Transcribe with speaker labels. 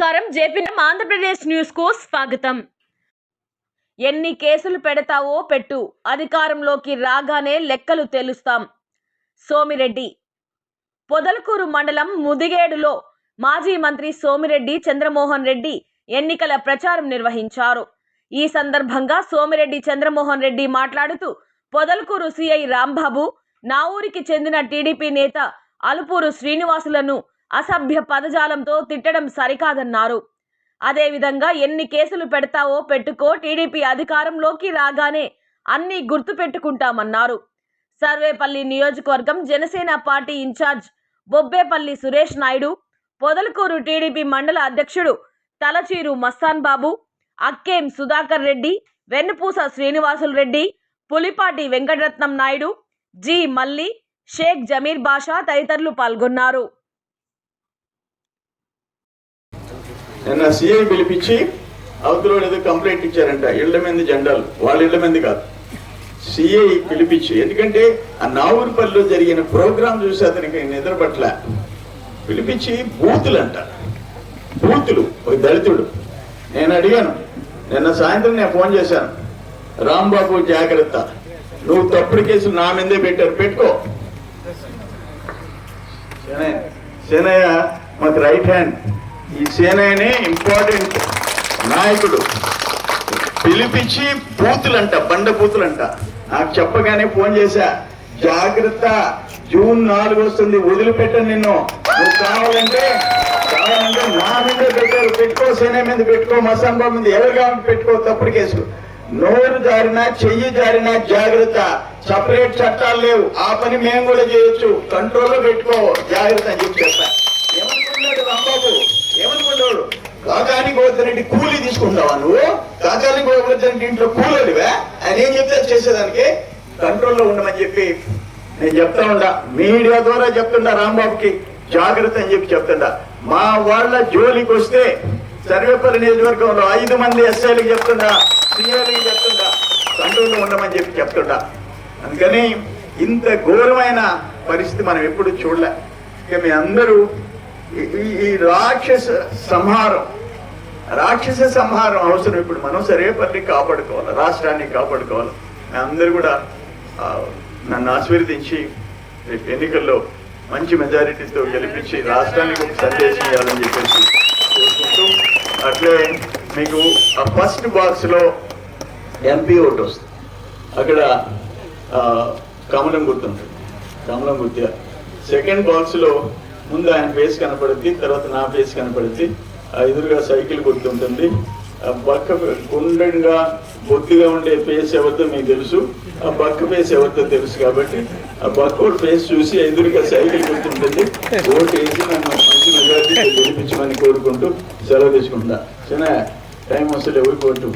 Speaker 1: నమస్కారం. జేపీ ఆంధ్రప్రదేశ్ న్యూస్కు స్వాగతం. ఎన్ని కేసులు పెడతావో పెట్టు. అధికారంలోకి రాగానే లెక్కలు తెలుస్తాం. సోమిరెడ్డి. పొదలకూరు మండలం ముదిగేడులో మాజీ మంత్రి సోమిరెడ్డి చంద్రమోహన్ రెడ్డి ఎన్నికల ప్రచారం నిర్వహించారు. ఈ సందర్భంగా సోమిరెడ్డి చంద్రమోహన్ రెడ్డి మాట్లాడుతూ పొదలకూరు సిఐ రాంబాబు నా ఊరికి చెందిన టీడీపీ నేత అలుపూరు శ్రీనివాసులను అసభ్య పదజాలంతో తిట్టడం సరికాదన్నారు. అదేవిధంగా ఎన్ని కేసులు పెడతావో పెట్టుకో టీడీపీ అధికారంలోకి రాగానే అన్ని గుర్తుపెట్టుకుంటామన్నారు. సర్వేపల్లి నియోజకవర్గం Janasena party in-charge Bobbepalli Suresh Naidu Podalakuru TDP మండల అధ్యక్షుడు తలచీరు మస్తాన్ బాబు అక్కేం సుధాకర్ రెడ్డి వెన్నుపూస శ్రీనివాసులు రెడ్డి పులిపాటి వెంకటరత్నం నాయుడు జి మల్లి షేక్ జమీర్ బాషా తదితరులు పాల్గొన్నారు.
Speaker 2: నిన్న సీఐ పిలిపించి అవతల ఏదో కంప్లైంట్ ఇచ్చారంట. ఇళ్ళ మీద జెండాలు. వాళ్ళ ఇళ్ళ మీద కాదు. సిఐ పిలిపించి. ఎందుకంటే ఆ నావూరుపల్లిలో జరిగిన ప్రోగ్రాం చూసి అతనికి నిద్ర పిలిపించి బూతులు అంట బూతులు. ఒక దళితుడు. నేను అడిగాను. నిన్న సాయంత్రం నేను ఫోన్ చేశాను. రాంబాబు జాగ్రత్త. నువ్వు తప్పుడు కేసులు నా మీదే పెట్టారు. పెట్టుకో. శనయ్య మాకు రైట్ హ్యాండ్ ఈ సేననే ఇంపార్టెంట్ నాయకుడు పిలిపించి బూతులంట బండ బూతులంట. నాకు చెప్పగానే ఫోన్ చేశా. జాగ్రత్త జూన్ నాలుగు వస్తుంది వదిలిపెట్టను నిన్ను. నువ్వు కావాలంటే కావాలంటే నా మీద పెట్టారు. పెట్టుకో సేన మీద పెట్టుకో మసాంబా మీద ఎవరు పెట్టుకో తప్పుడు కేసు నోరు జారినా చెయ్యి జారినా జాగ్రత్త. సపరేట్ చట్టాలు లేవు. ఆ పని మేము కూడా చేయొచ్చు. కంట్రోల్లో పెట్టుకో. జాగ్రత్త అని చెప్పి చెప్పా. ఏమనుకున్నాడు రాంబాబు? ఏమనుకున్నాడు కాకాని గోవర్ధన్ కూలీ తీసుకుంటావా నువ్వు? కాకాని గోవర్ధన్ ఇంట్లో కూలీవే ఆయన ఏం చెప్తే చేసేదానికి? కంట్రోల్లో ఉండమని చెప్పి నేను చెప్తా ఉండా. మీడియా ద్వారా చెప్తుండా రాంబాబుకి. జాగ్రత్త అని చెప్పి చెప్తుండా. మా వాళ్ళ జోలికి వస్తే సర్వేపల్లి నియోజకవర్గంలో ఐదు మంది ఎస్ఐలకు చెప్తుండా సీఐలకి చెప్తుండా కంట్రోల్లో ఉండమని చెప్పి చెప్తుండా. అందుకని ఇంత ఘోరమైన పరిస్థితి మనం ఎప్పుడు చూడలే. ఇక మీ అందరూ ఈ- ఈ- ఈ రాక్షస సంహారం రాక్షస సంహారం అవసరం. ఇప్పుడు మనం సరేపల్లి కాపాడుకోవాలి రాష్ట్రాన్ని కాపాడుకోవాలి. అందరూ కూడా నన్ను ఆశీర్వదించి రేపు ఎన్నికల్లో మంచి మెజారిటీతో గెలిపించి రాష్ట్రానికి ఒక సందేశం ఇవ్వాలని చెప్పేసి కోరుకుంటూ అట్లే మీకు ఆ ఫస్ట్ బాక్స్లో ఎంపీ ఓటు వస్తుంది. అక్కడ కమలం గుర్తుంటుంది కమలం గుర్తు. సెకండ్ బాక్స్లో ముందు ఆయన ఫేస్ కనపడుద్ది తర్వాత నా ఫేస్ కనపడుద్ది ఆ ఎదురుగా సైకిల్ గుర్తుంటుంది ఆ బక్క గుండ్రంగా బొద్దుగా ఉండే ఫేస్ ఎవరితో మీకు తెలుసు. ఆ బక్క ఫేస్ ఎవరితో తెలుసు కాబట్టి ఆ బక్కోడు ఫేస్ చూసి ఎదురుగా సైకిల్ గుర్తుంటుంది ఓటు వేసి నన్ను మంచి మెజార్టీ గెలిపించమని కోరుకుంటూ సెలవు తీసుకుంటా చిన్న టైం వస్తే ఎవరికి ఓటు